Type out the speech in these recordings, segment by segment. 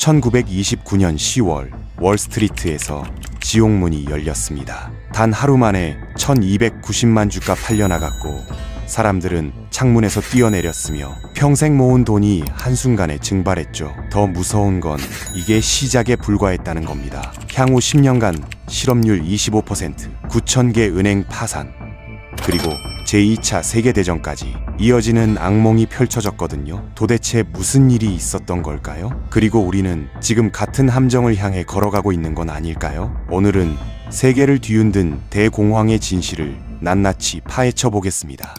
1929년 10월 월스트리트에서 지옥문이 열렸습니다. 단 하루 만에 1290만 주가 팔려나갔고 사람들은 창문에서 뛰어내렸으며 평생 모은 돈이 한순간에 증발했죠. 더 무서운 건 이게 시작에 불과했다는 겁니다. 향후 10년간 실업률 25%, 9,000개 은행 파산, 그리고 제2차 세계대전까지 이어지는 악몽이 펼쳐졌거든요. 도대체 무슨 일이 있었던 걸까요? 그리고 우리는 지금 같은 함정을 향해 걸어가고 있는 건 아닐까요? 오늘은 세계를 뒤흔든 대공황의 진실을 낱낱이 파헤쳐 보겠습니다.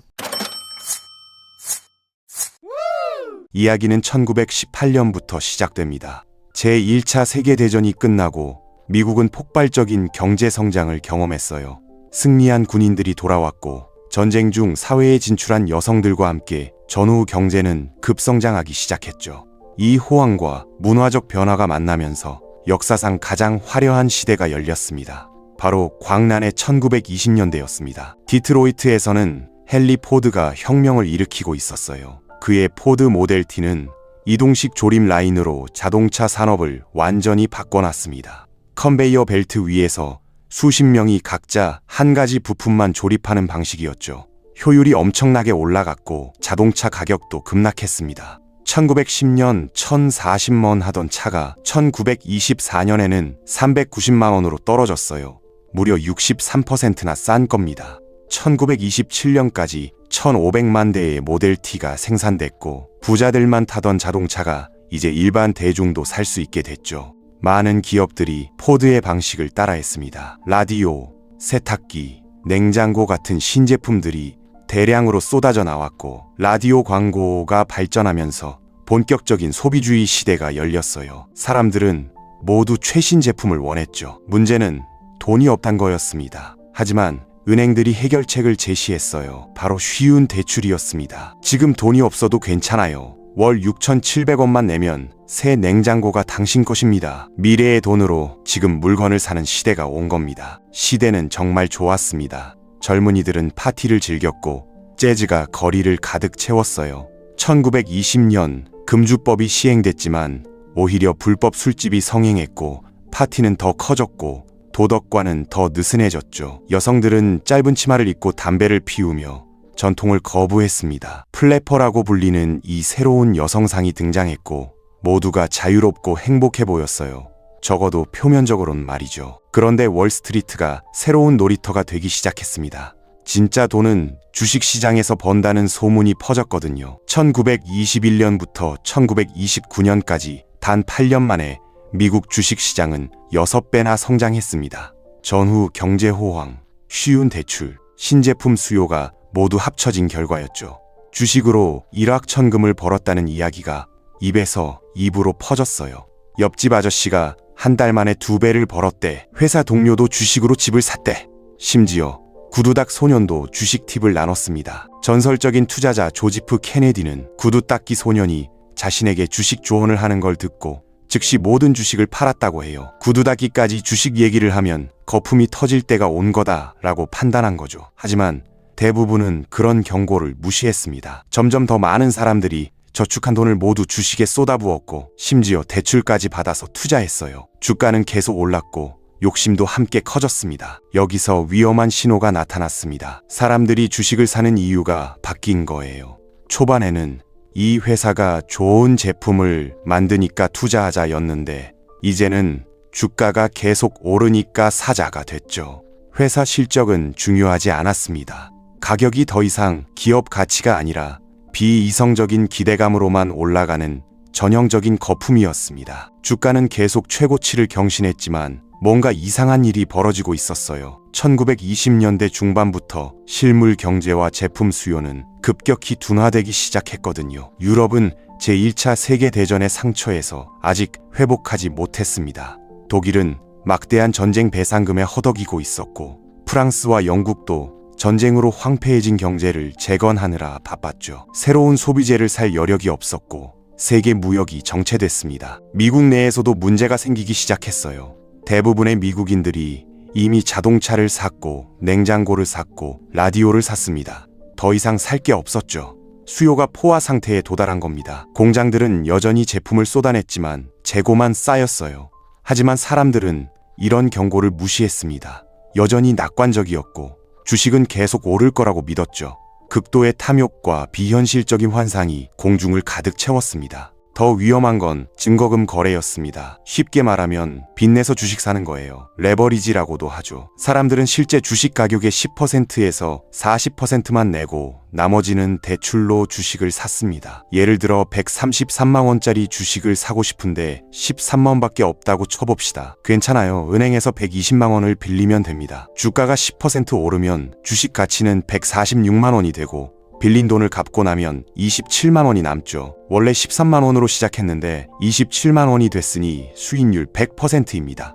이야기는 1918년부터 시작됩니다. 제1차 세계대전이 끝나고 미국은 폭발적인 경제 성장을 경험했어요. 승리한 군인들이 돌아왔고 전쟁 중 사회에 진출한 여성들과 함께 전후 경제는 급성장하기 시작했죠. 이 호황과 문화적 변화가 만나면서 역사상 가장 화려한 시대가 열렸습니다. 바로 광란의 1920년대였습니다. 디트로이트에서는 헨리 포드가 혁명을 일으키고 있었어요. 그의 포드 모델 T는 이동식 조립 라인으로 자동차 산업을 완전히 바꿔놨습니다. 컨베이어 벨트 위에서 수십 명이 각자 한 가지 부품만 조립하는 방식이었죠. 효율이 엄청나게 올라갔고 자동차 가격도 급락했습니다. 1910년 1040만 하던 차가 1924년에는 390만 원으로 떨어졌어요. 무려 63%나 싼 겁니다. 1927년까지 1,500만 대의 모델 T가 생산됐고 부자들만 타던 자동차가 이제 일반 대중도 살 수 있게 됐죠. 많은 기업들이 포드의 방식을 따라했습니다. 라디오, 세탁기, 냉장고 같은 신제품들이 대량으로 쏟아져 나왔고 라디오 광고가 발전하면서 본격적인 소비주의 시대가 열렸어요. 사람들은 모두 최신 제품을 원했죠. 문제는 돈이 없단 거였습니다. 하지만 은행들이 해결책을 제시했어요. 바로 쉬운 대출이었습니다. 지금 돈이 없어도 괜찮아요. 월 6,700원만 내면 새 냉장고가 당신 것입니다. 미래의 돈으로 지금 물건을 사는 시대가 온 겁니다. 시대는 정말 좋았습니다. 젊은이들은 파티를 즐겼고 재즈가 거리를 가득 채웠어요. 1920년 금주법이 시행됐지만 오히려 불법 술집이 성행했고 파티는 더 커졌고 도덕과는 더 느슨해졌죠. 여성들은 짧은 치마를 입고 담배를 피우며 전통을 거부했습니다. 플래퍼라고 불리는 이 새로운 여성상이 등장했고 모두가 자유롭고 행복해 보였어요. 적어도 표면적으론 말이죠. 그런데 월스트리트가 새로운 놀이터가 되기 시작했습니다. 진짜 돈은 주식시장에서 번다는 소문이 퍼졌거든요. 1921년부터 1929년까지 단 8년 만에 미국 주식시장은 6배나 성장했습니다. 전후 경제호황, 쉬운 대출, 신제품 수요가 모두 합쳐진 결과였죠. 주식으로 일확천금을 벌었다는 이야기가 입에서 입으로 퍼졌어요. 옆집 아저씨가 한 달 만에 두 배를 벌었대. 회사 동료도 주식으로 집을 샀대. 심지어 구두닥 소년도 주식 팁을 나눴습니다. 전설적인 투자자 조지프 케네디는 구두 닦기 소년이 자신에게 주식 조언을 하는 걸 듣고 즉시 모든 주식을 팔았다고 해요. 구두 닦기까지 주식 얘기를 하면 거품이 터질 때가 온 거다라고 판단한 거죠. 하지만 대부분은 그런 경고를 무시했습니다. 점점 더 많은 사람들이 저축한 돈을 모두 주식에 쏟아부었고 심지어 대출까지 받아서 투자했어요. 주가는 계속 올랐고 욕심도 함께 커졌습니다. 여기서 위험한 신호가 나타났습니다. 사람들이 주식을 사는 이유가 바뀐 거예요. 초반에는 이 회사가 좋은 제품을 만드니까 투자하자였는데 이제는 주가가 계속 오르니까 사자가 됐죠. 회사 실적은 중요하지 않았습니다. 가격이 더 이상 기업 가치가 아니라 비이성적인 기대감으로만 올라가는 전형적인 거품이었습니다. 주가는 계속 최고치를 경신했지만 뭔가 이상한 일이 벌어지고 있었어요. 1920년대 중반부터 실물 경제와 제품 수요는 급격히 둔화되기 시작했거든요. 유럽은 제1차 세계대전의 상처에서 아직 회복하지 못했습니다. 독일은 막대한 전쟁 배상금에 허덕이고 있었고 프랑스와 영국도 전쟁으로 황폐해진 경제를 재건하느라 바빴죠. 새로운 소비재를 살 여력이 없었고 세계 무역이 정체됐습니다. 미국 내에서도 문제가 생기기 시작했어요. 대부분의 미국인들이 이미 자동차를 샀고 냉장고를 샀고 라디오를 샀습니다. 더 이상 살 게 없었죠. 수요가 포화 상태에 도달한 겁니다. 공장들은 여전히 제품을 쏟아냈지만 재고만 쌓였어요. 하지만 사람들은 이런 경고를 무시했습니다. 여전히 낙관적이었고 주식은 계속 오를 거라고 믿었죠. 극도의 탐욕과 비현실적인 환상이 공중을 가득 채웠습니다. 더 위험한 건 증거금 거래였습니다. 쉽게 말하면 빚내서 주식 사는 거예요. 레버리지라고도 하죠. 사람들은 실제 주식 가격의 10%에서 40%만 내고 나머지는 대출로 주식을 샀습니다. 예를 들어 133만 원짜리 주식을 사고 싶은데 13만 원밖에 없다고 쳐봅시다. 괜찮아요. 은행에서 120만 원을 빌리면 됩니다. 주가가 10% 오르면 주식 가치는 146만 원이 되고 빌린 돈을 갚고 나면 27만 원이 남죠. 원래 13만 원으로 시작했는데 27만 원이 됐으니 수익률 100%입니다.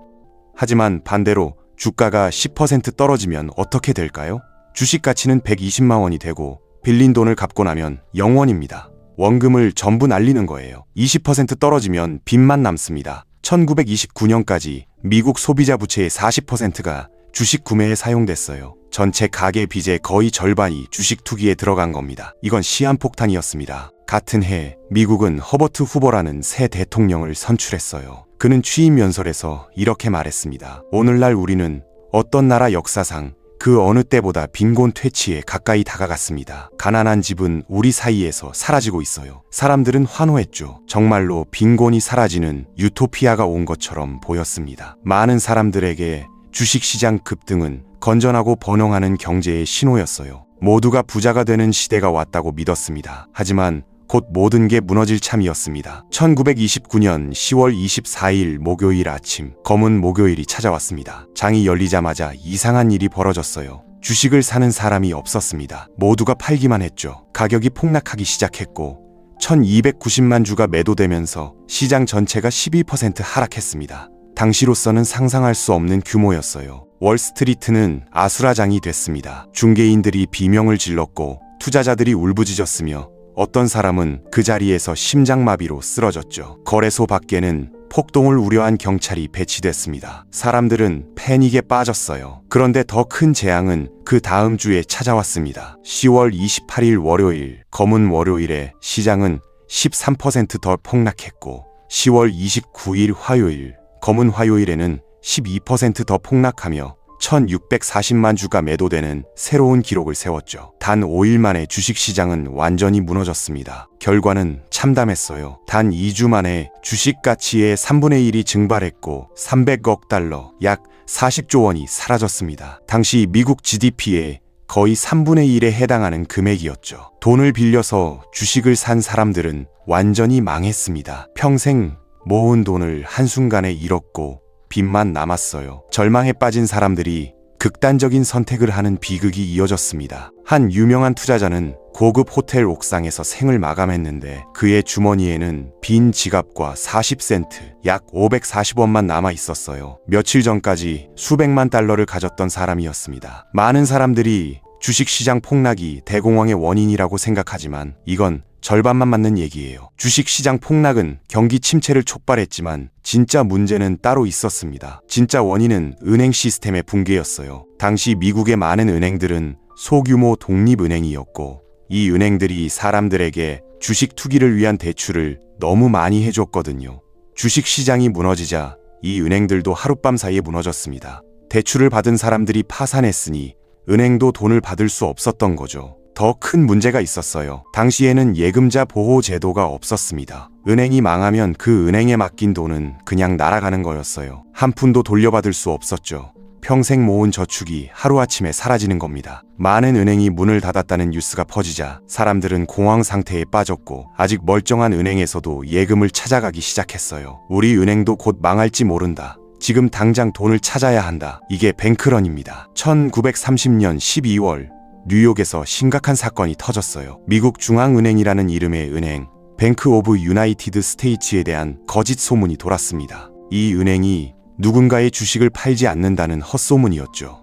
하지만 반대로 주가가 10% 떨어지면 어떻게 될까요? 주식 가치는 120만 원이 되고 빌린 돈을 갚고 나면 0원입니다. 원금을 전부 날리는 거예요. 20% 떨어지면 빚만 남습니다. 1929년까지 미국 소비자 부채의 40%가 주식 구매에 사용됐어요. 전체 가계 빚의 거의 절반이 주식 투기에 들어간 겁니다. 이건 시한폭탄이었습니다. 같은 해 미국은 허버트 후보라는 새 대통령을 선출했어요. 그는 취임 연설에서 이렇게 말했습니다. 오늘날 우리는 어떤 나라 역사상 그 어느 때보다 빈곤 퇴치에 가까이 다가갔습니다. 가난한 집은 우리 사이에서 사라지고 있어요. 사람들은 환호했죠. 정말로 빈곤이 사라지는 유토피아가 온 것처럼 보였습니다. 많은 사람들에게 주식시장 급등은 건전하고 번영하는 경제의 신호였어요. 모두가 부자가 되는 시대가 왔다고 믿었습니다. 하지만 곧 모든 게 무너질 참이었습니다. 1929년 10월 24일 목요일 아침 검은 목요일이 찾아왔습니다. 장이 열리자마자 이상한 일이 벌어졌어요. 주식을 사는 사람이 없었습니다. 모두가 팔기만 했죠. 가격이 폭락하기 시작했고 1290만 주가 매도되면서 시장 전체가 12% 하락했습니다. 당시로서는 상상할 수 없는 규모였어요. 월스트리트는 아수라장이 됐습니다. 중개인들이 비명을 질렀고 투자자들이 울부짖었으며 어떤 사람은 그 자리에서 심장마비로 쓰러졌죠. 거래소 밖에는 폭동을 우려한 경찰이 배치됐습니다. 사람들은 패닉에 빠졌어요. 그런데 더 큰 재앙은 그 다음 주에 찾아왔습니다. 10월 28일 월요일, 검은 월요일에 시장은 13%더 폭락했고 10월 29일 화요일, 검은 화요일에는 12%더 폭락하며 1640만 주가 매도되는 새로운 기록을 세웠죠. 단 5일 만에 주식시장은 완전히 무너졌습니다. 결과는 참담했어요. 단 2주 만에 주식 가치의 3분의 1이 증발했고 300억 달러, 약 40조 원이 사라졌습니다. 당시 미국 GDP의 거의 3분의 1에 해당하는 금액이었죠. 돈을 빌려서 주식을 산 사람들은 완전히 망했습니다. 평생 모은 돈을 한순간에 잃었고 빚만 남았어요. 절망에 빠진 사람들이 극단적인 선택을 하는 비극이 이어졌습니다. 한 유명한 투자자는 고급 호텔 옥상에서 생을 마감했는데 그의 주머니에는 빈 지갑과 40센트, 약 540원만 남아 있었어요. 며칠 전까지 수백만 달러를 가졌던 사람이었습니다. 많은 사람들이 주식시장 폭락이 대공황의 원인이라고 생각하지만 이건 절반만 맞는 얘기예요. 주식시장 폭락은 경기 침체를 촉발했지만 진짜 문제는 따로 있었습니다. 진짜 원인은 은행 시스템의 붕괴였어요. 당시 미국의 많은 은행들은 소규모 독립은행이었고 이 은행들이 사람들에게 주식 투기를 위한 대출을 너무 많이 해줬거든요. 주식 시장이 무너지자 이 은행들도 하룻밤 사이에 무너졌습니다. 대출을 받은 사람들이 파산했으니 은행도 돈을 받을 수 없었던 거죠. 더 큰 문제가 있었어요. 당시에는 예금자 보호 제도가 없었습니다. 은행이 망하면 그 은행에 맡긴 돈은 그냥 날아가는 거였어요. 한 푼도 돌려받을 수 없었죠. 평생 모은 저축이 하루아침에 사라지는 겁니다. 많은 은행이 문을 닫았다는 뉴스가 퍼지자 사람들은 공황 상태에 빠졌고 아직 멀쩡한 은행에서도 예금을 찾아가기 시작했어요. 우리 은행도 곧 망할지 모른다. 지금 당장 돈을 찾아야 한다. 이게 뱅크런입니다. 1930년 12월 뉴욕에서 심각한 사건이 터졌어요. 미국 중앙은행이라는 이름의 은행, 뱅크 오브 유나이티드 스테이츠에 대한 거짓 소문이 돌았습니다. 이 은행이 누군가의 주식을 팔지 않는다는 헛소문이었죠.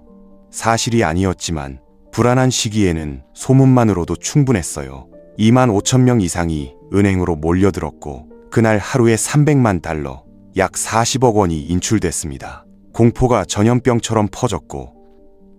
사실이 아니었지만 불안한 시기에는 소문만으로도 충분했어요. 2만 5천 명 이상이 은행으로 몰려들었고 그날 하루에 300만 달러, 약 40억 원이 인출됐습니다. 공포가 전염병처럼 퍼졌고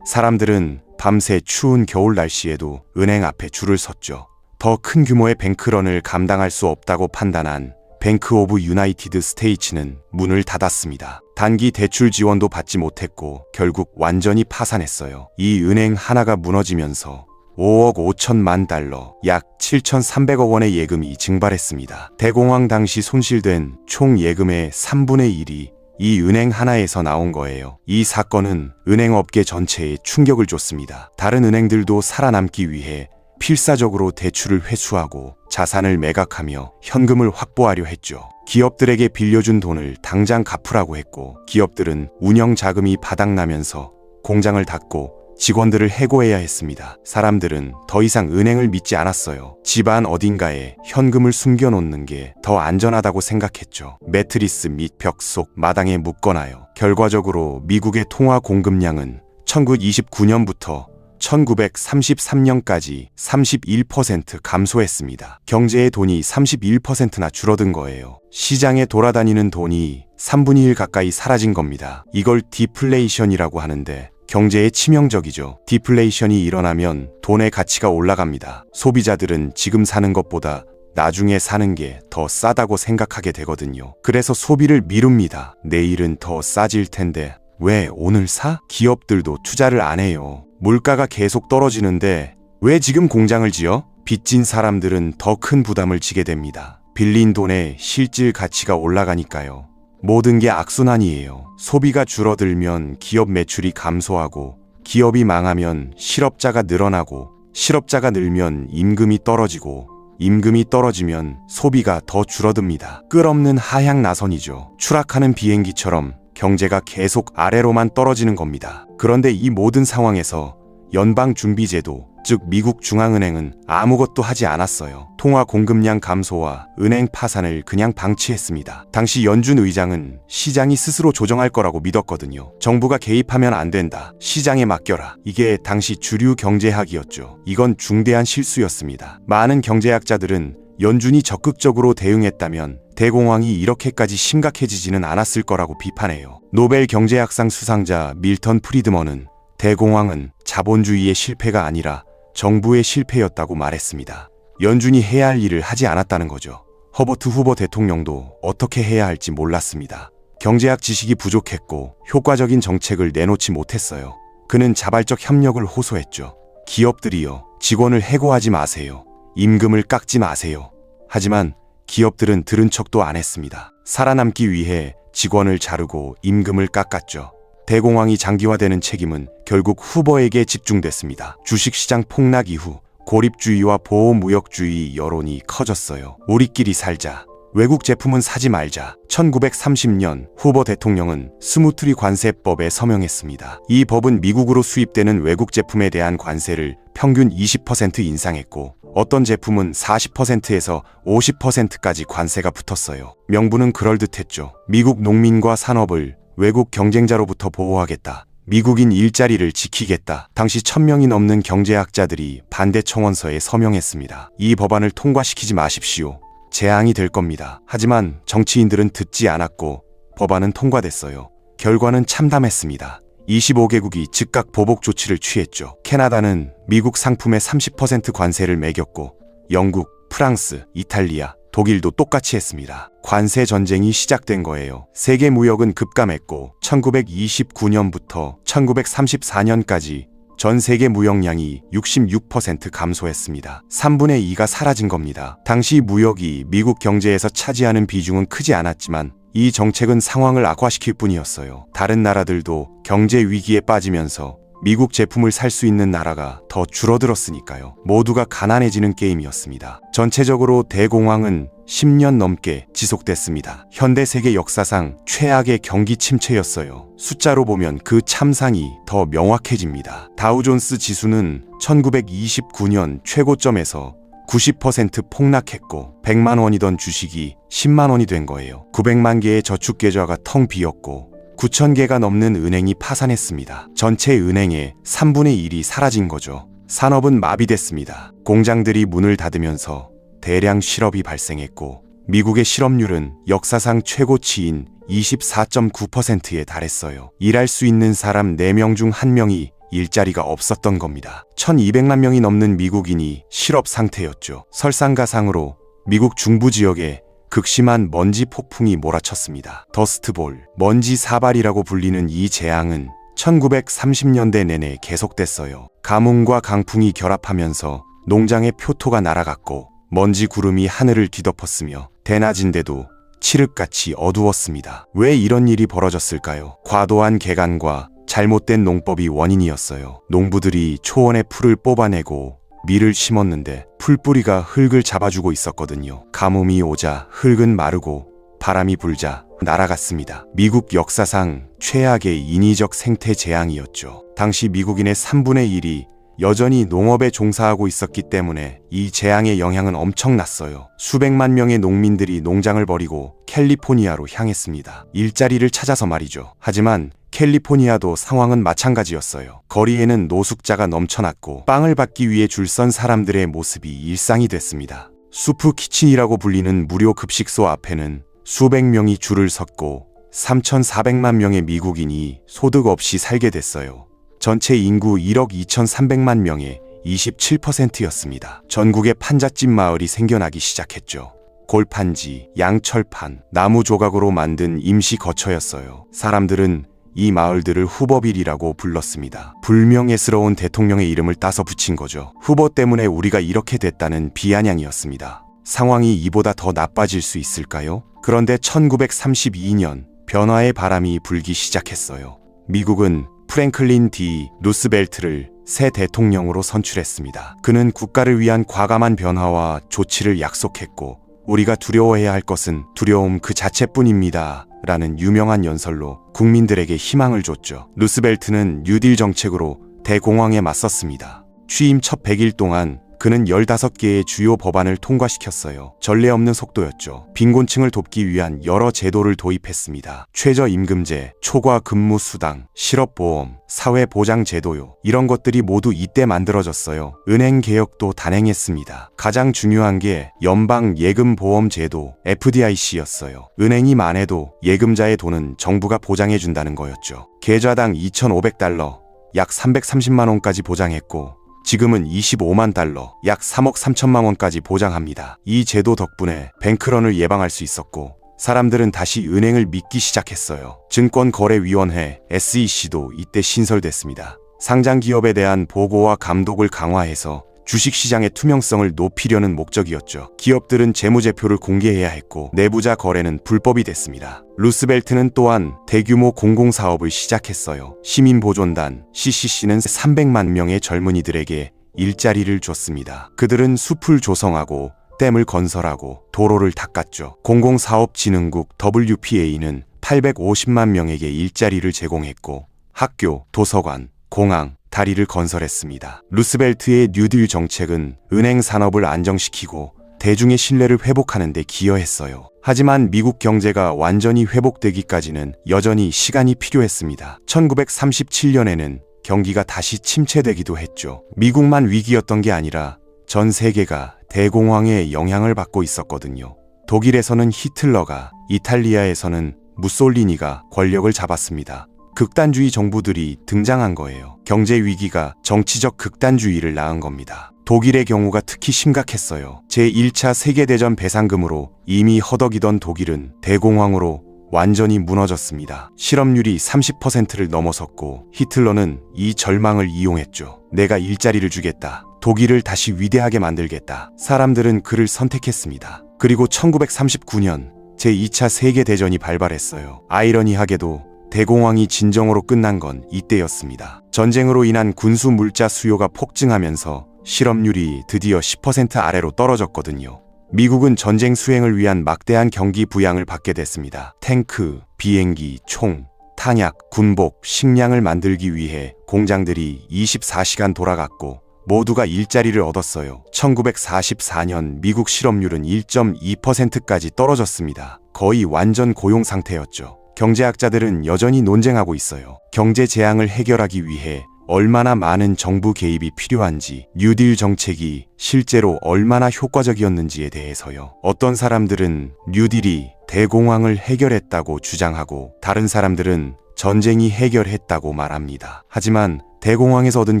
사람들은 밤새 추운 겨울 날씨에도 은행 앞에 줄을 섰죠. 더 큰 규모의 뱅크런을 감당할 수 없다고 판단한 뱅크 오브 유나이티드 스테이츠는 문을 닫았습니다. 단기 대출 지원도 받지 못했고 결국 완전히 파산했어요. 이 은행 하나가 무너지면서 5억 5천만 달러, 약 7,300억 원의 예금이 증발했습니다. 대공황 당시 손실된 총 예금의 3분의 1이 이 은행 하나에서 나온 거예요. 이 사건은 은행 업계 전체에 충격을 줬습니다. 다른 은행들도 살아남기 위해 필사적으로 대출을 회수하고 자산을 매각하며 현금을 확보하려 했죠. 기업들에게 빌려준 돈을 당장 갚으라고 했고 기업들은 운영 자금이 바닥나면서 공장을 닫고 직원들을 해고해야 했습니다. 사람들은 더 이상 은행을 믿지 않았어요. 집안 어딘가에 현금을 숨겨놓는 게 더 안전하다고 생각했죠. 매트리스 및 벽 속 마당에 묶어놔요. 결과적으로 미국의 통화 공급량은 1929년부터 1933년까지 31% 감소했습니다. 경제의 돈이 31%나 줄어든 거예요. 시장에 돌아다니는 돈이 3분의 1 가까이 사라진 겁니다. 이걸 디플레이션이라고 하는데 경제에 치명적이죠. 디플레이션이 일어나면 돈의 가치가 올라갑니다. 소비자들은 지금 사는 것보다 나중에 사는 게 더 싸다고 생각하게 되거든요. 그래서 소비를 미룹니다. 내일은 더 싸질 텐데 왜 오늘 사? 기업들도 투자를 안 해요. 물가가 계속 떨어지는데 왜 지금 공장을 지어? 빚진 사람들은 더 큰 부담을 지게 됩니다. 빌린 돈의 실질 가치가 올라가니까요. 모든 게 악순환이에요. 소비가 줄어들면 기업 매출이 감소하고 기업이 망하면 실업자가 늘어나고 실업자가 늘면 임금이 떨어지고 임금이 떨어지면 소비가 더 줄어듭니다. 끝없는 하향 나선이죠. 추락하는 비행기처럼 경제가 계속 아래로만 떨어지는 겁니다. 그런데 이 모든 상황에서 연방준비제도, 즉 미국 중앙은행은 아무것도 하지 않았어요. 통화 공급량 감소와 은행 파산을 그냥 방치했습니다. 당시 연준 의장은 시장이 스스로 조정할 거라고 믿었거든요. 정부가 개입하면 안 된다. 시장에 맡겨라. 이게 당시 주류 경제학이었죠. 이건 중대한 실수였습니다. 많은 경제학자들은 연준이 적극적으로 대응했다면 대공황이 이렇게까지 심각해지지는 않았을 거라고 비판해요. 노벨 경제학상 수상자 밀턴 프리드먼은 대공황은 자본주의의 실패가 아니라 정부의 실패였다고 말했습니다. 연준이 해야 할 일을 하지 않았다는 거죠. 허버트 후보 대통령도 어떻게 해야 할지 몰랐습니다. 경제학 지식이 부족했고 효과적인 정책을 내놓지 못했어요. 그는 자발적 협력을 호소했죠. 기업들이요. 직원을 해고하지 마세요. 임금을 깎지 마세요. 하지만 기업들은 들은 척도 안 했습니다. 살아남기 위해 직원을 자르고 임금을 깎았죠. 대공황이 장기화되는 책임은 결국 후보에게 집중됐습니다. 주식시장 폭락 이후 고립주의와 보호무역주의 여론이 커졌어요. 우리끼리 살자. 외국 제품은 사지 말자. 1930년 후보 대통령은 스무트리 관세법에 서명했습니다. 이 법은 미국으로 수입되는 외국 제품에 대한 관세를 평균 20% 인상했고 어떤 제품은 40%에서 50%까지 관세가 붙었어요. 명분은 그럴듯했죠. 미국 농민과 산업을 외국 경쟁자로부터 보호하겠다. 미국인 일자리를 지키겠다. 당시 1000명이 넘는 경제학자들이 반대 청원서에 서명했습니다. 이 법안을 통과시키지 마십시오. 재앙이 될 겁니다. 하지만 정치인들은 듣지 않았고 법안은 통과됐어요. 결과는 참담했습니다. 25개국이 즉각 보복 조치를 취했죠. 캐나다는 미국 상품에 30% 관세를 매겼고 영국, 프랑스, 이탈리아, 독일도 똑같이 했습니다. 관세 전쟁이 시작된 거예요. 세계 무역은 급감했고 1929년부터 1934년까지 전 세계 무역량이 66% 감소했습니다. 3분의 2가 사라진 겁니다. 당시 무역이 미국 경제에서 차지하는 비중은 크지 않았지만 이 정책은 상황을 악화시킬 뿐이었어요. 다른 나라들도 경제 위기에 빠지면서 미국 제품을 살 수 있는 나라가 더 줄어들었으니까요. 모두가 가난해지는 게임이었습니다. 전체적으로 대공황은 10년 넘게 지속됐습니다. 현대 세계 역사상 최악의 경기 침체였어요. 숫자로 보면 그 참상이 더 명확해집니다. 다우존스 지수는 1929년 최고점에서 90% 폭락했고 100만 원이던 주식이 10만 원이 된 거예요. 900만 개의 저축 계좌가 텅 비었고 9천 개가 넘는 은행이 파산했습니다. 전체 은행의 3분의 1이 사라진 거죠. 산업은 마비됐습니다. 공장들이 문을 닫으면서 대량 실업이 발생했고 미국의 실업률은 역사상 최고치인 24.9%에 달했어요. 일할 수 있는 사람 4명 중 1명이 일자리가 없었던 겁니다. 1200만 명이 넘는 미국인이 실업 상태였죠. 설상가상으로 미국 중부 지역에 극심한 먼지 폭풍이 몰아쳤습니다. 더스트볼, 먼지 사발이라고 불리는 이 재앙은 1930년대 내내 계속됐어요. 가뭄과 강풍이 결합하면서 농장의 표토가 날아갔고 먼지 구름이 하늘을 뒤덮었으며 대낮인데도 칠흑같이 어두웠습니다. 왜 이런 일이 벌어졌을까요? 과도한 개간과 잘못된 농법이 원인이었어요. 농부들이 초원의 풀을 뽑아내고 밀을 심었는데 풀뿌리가 흙을 잡아주고 있었거든요. 가뭄이 오자 흙은 마르고 바람이 불자 날아갔습니다. 미국 역사상 최악의 인위적 생태 재앙이었죠. 당시 미국인의 3분의 1이 여전히 농업에 종사하고 있었기 때문에 이 재앙의 영향은 엄청났어요. 수백만 명의 농민들이 농장을 버리고 캘리포니아로 향했습니다. 일자리를 찾아서 말이죠. 하지만 캘리포니아도 상황은 마찬가지였어요. 거리에는 노숙자가 넘쳐났고 빵을 받기 위해 줄선 사람들의 모습이 일상이 됐습니다. 수프 키친이라고 불리는 무료 급식소 앞에는 수백 명이 줄을 섰고 3,400만 명의 미국인이 소득 없이 살게 됐어요. 전체 인구 1억 2,300만 명의 27%였습니다. 전국에 판잣집 마을이 생겨나기 시작했죠. 골판지, 양철판, 나무 조각으로 만든 임시 거처였어요. 사람들은 이 마을들을 후버빌이라고 불렀습니다. 불명예스러운 대통령의 이름을 따서 붙인 거죠. 후보 때문에 우리가 이렇게 됐다는 비아냥이었습니다. 상황이 이보다 더 나빠질 수 있을까요? 그런데 1932년 변화의 바람이 불기 시작했어요. 미국은 프랭클린 디 루스벨트를 새 대통령으로 선출했습니다. 그는 국가를 위한 과감한 변화와 조치를 약속했고 우리가 두려워해야 할 것은 두려움 그 자체뿐입니다. 라는 유명한 연설로 국민들에게 희망을 줬죠. 루스벨트는 뉴딜 정책으로 대공황에 맞섰습니다. 취임 첫 100일 동안 그는 15개의 주요 법안을 통과시켰어요. 전례 없는 속도였죠. 빈곤층을 돕기 위한 여러 제도를 도입했습니다. 최저임금제, 초과 근무 수당, 실업보험, 사회보장제도요. 이런 것들이 모두 이때 만들어졌어요. 은행 개혁도 단행했습니다. 가장 중요한 게 연방 예금보험제도 FDIC였어요. 은행이 망해도 예금자의 돈은 정부가 보장해준다는 거였죠. 계좌당 2,500달러, 약 330만 원까지 보장했고 지금은 25만 달러, 약 3억 3천만 원까지 보장합니다. 이 제도 덕분에 뱅크런을 예방할 수 있었고 사람들은 다시 은행을 믿기 시작했어요. 증권거래위원회 SEC도 이때 신설됐습니다. 상장 기업에 대한 보고와 감독을 강화해서 주식시장의 투명성을 높이려는 목적이었죠. 기업들은 재무제표를 공개해야 했고 내부자 거래는 불법이 됐습니다. 루스벨트는 또한 대규모 공공사업을 시작했어요. 시민보존단 CCC는 300만 명의 젊은이들에게 일자리를 줬습니다. 그들은 숲을 조성하고 댐을 건설하고 도로를 닦았죠. 공공사업진흥국 WPA는 850만 명에게 일자리를 제공했고 학교, 도서관, 공항, 다리를 건설했습니다. 루스벨트의 뉴딜 정책은 은행 산업을 안정시키고 대중의 신뢰를 회복하는 데 기여했어요. 하지만 미국 경제가 완전히 회복되기까지는 여전히 시간이 필요했습니다. 1937년에는 경기가 다시 침체되기도 했죠. 미국만 위기였던 게 아니라 전 세계가 대공황의 영향을 받고 있었거든요. 독일에서는 히틀러가, 이탈리아에서는 무솔리니가 권력을 잡았습니다. 극단주의 정부들이 등장한 거예요. 경제 위기가 정치적 극단주의를 낳은 겁니다. 독일의 경우가 특히 심각했어요. 제1차 세계대전 배상금으로 이미 허덕이던 독일은 대공황으로 완전히 무너졌습니다. 실업률이 30%를 넘어섰고 히틀러는 이 절망을 이용했죠. 내가 일자리를 주겠다. 독일을 다시 위대하게 만들겠다. 사람들은 그를 선택했습니다. 그리고 1939년 제2차 세계대전이 발발했어요. 아이러니하게도 대공황이 진정으로 끝난 건 이때였습니다. 전쟁으로 인한 군수 물자 수요가 폭증하면서 실업률이 드디어 10% 아래로 떨어졌거든요. 미국은 전쟁 수행을 위한 막대한 경기 부양을 받게 됐습니다. 탱크, 비행기, 총, 탄약, 군복, 식량을 만들기 위해 공장들이 24시간 돌아갔고 모두가 일자리를 얻었어요. 1944년 미국 실업률은 1.2%까지 떨어졌습니다. 거의 완전 고용 상태였죠. 경제학자들은 여전히 논쟁하고 있어요. 경제 재앙을 해결하기 위해 얼마나 많은 정부 개입이 필요한지, 뉴딜 정책이 실제로 얼마나 효과적이었는지에 대해서요. 어떤 사람들은 뉴딜이 대공황을 해결했다고 주장하고 다른 사람들은 전쟁이 해결했다고 말합니다. 하지만 대공황에서 얻은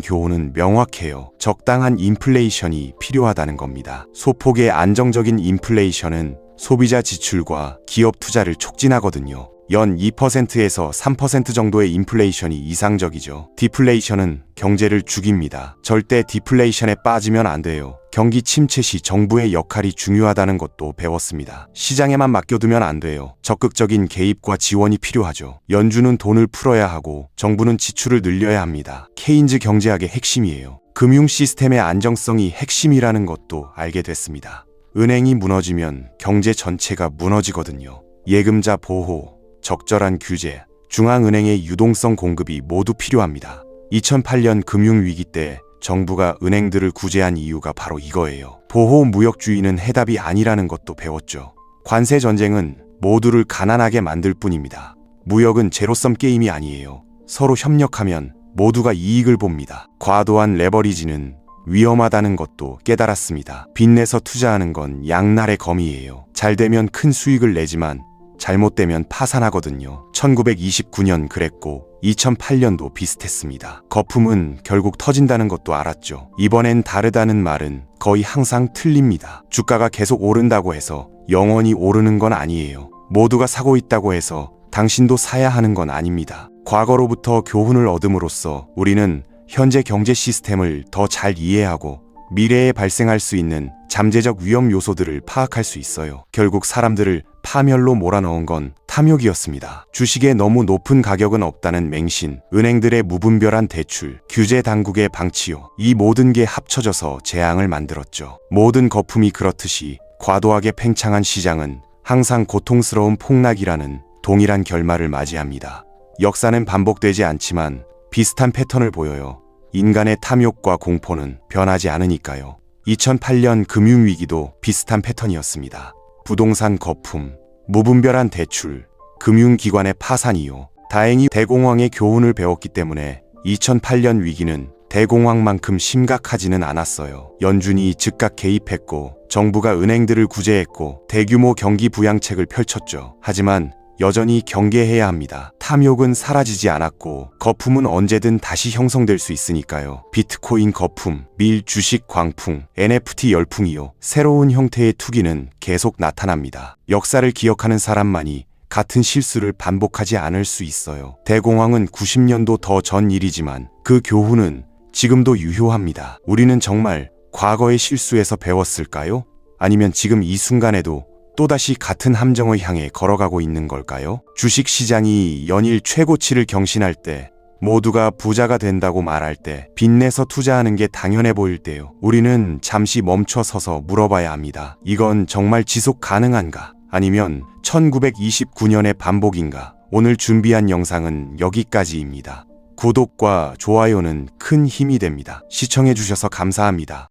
교훈은 명확해요. 적당한 인플레이션이 필요하다는 겁니다. 소폭의 안정적인 인플레이션은 소비자 지출과 기업 투자를 촉진하거든요. 연 2%에서 3% 정도의 인플레이션이 이상적이죠. 디플레이션은 경제를 죽입니다. 절대 디플레이션에 빠지면 안 돼요. 경기 침체 시 정부의 역할이 중요하다는 것도 배웠습니다. 시장에만 맡겨두면 안 돼요. 적극적인 개입과 지원이 필요하죠. 연준은 돈을 풀어야 하고 정부는 지출을 늘려야 합니다. 케인즈 경제학의 핵심이에요. 금융 시스템의 안정성이 핵심이라는 것도 알게 됐습니다. 은행이 무너지면 경제 전체가 무너지거든요. 예금자 보호, 적절한 규제, 중앙은행의 유동성 공급이 모두 필요합니다. 2008년 금융위기 때 정부가 은행들을 구제한 이유가 바로 이거예요. 보호 무역주의는 해답이 아니라는 것도 배웠죠. 관세 전쟁은 모두를 가난하게 만들 뿐입니다. 무역은 제로섬 게임이 아니에요. 서로 협력하면 모두가 이익을 봅니다. 과도한 레버리지는 위험하다는 것도 깨달았습니다. 빚내서 투자하는 건 양날의 검이에요. 잘 되면 큰 수익을 내지만 잘못되면 파산하거든요. 1929년 그랬고 2008년도 비슷했습니다. 거품은 결국 터진다는 것도 알았죠. 이번엔 다르다는 말은 거의 항상 틀립니다. 주가가 계속 오른다고 해서 영원히 오르는 건 아니에요. 모두가 사고 있다고 해서 당신도 사야 하는 건 아닙니다. 과거로부터 교훈을 얻음으로써 우리는 현재 경제 시스템을 더 잘 이해하고 미래에 발생할 수 있는 잠재적 위험 요소들을 파악할 수 있어요. 결국 사람들을 파멸로 몰아넣은 건 탐욕이었습니다. 주식에 너무 높은 가격은 없다는 맹신, 은행들의 무분별한 대출, 규제 당국의 방치요. 이 모든 게 합쳐져서 재앙을 만들었죠. 모든 거품이 그렇듯이 과도하게 팽창한 시장은 항상 고통스러운 폭락이라는 동일한 결말을 맞이합니다. 역사는 반복되지 않지만 비슷한 패턴을 보여요. 인간의 탐욕과 공포는 변하지 않으니까요. 2008년 금융위기도 비슷한 패턴이었습니다. 부동산 거품, 무분별한 대출, 금융기관의 파산이요. 다행히 대공황의 교훈을 배웠기 때문에 2008년 위기는 대공황만큼 심각하지는 않았어요. 연준이 즉각 개입했고 정부가 은행들을 구제했고 대규모 경기 부양책을 펼쳤죠. 하지만 여전히 경계해야 합니다. 탐욕은 사라지지 않았고 거품은 언제든 다시 형성될 수 있으니까요. 비트코인 거품, 밀 주식 광풍, NFT 열풍이요. 새로운 형태의 투기는 계속 나타납니다. 역사를 기억하는 사람만이 같은 실수를 반복하지 않을 수 있어요. 대공황은 90년도 더 전 일이지만 그 교훈은 지금도 유효합니다. 우리는 정말 과거의 실수에서 배웠을까요? 아니면 지금 이 순간에도 또다시 같은 함정을 향해 걸어가고 있는 걸까요? 주식 시장이 연일 최고치를 경신할 때, 모두가 부자가 된다고 말할 때, 빚내서 투자하는 게 당연해 보일 때요. 우리는 잠시 멈춰 서서 물어봐야 합니다. 이건 정말 지속 가능한가? 아니면 1929년의 반복인가? 오늘 준비한 영상은 여기까지입니다. 구독과 좋아요는 큰 힘이 됩니다. 시청해주셔서 감사합니다.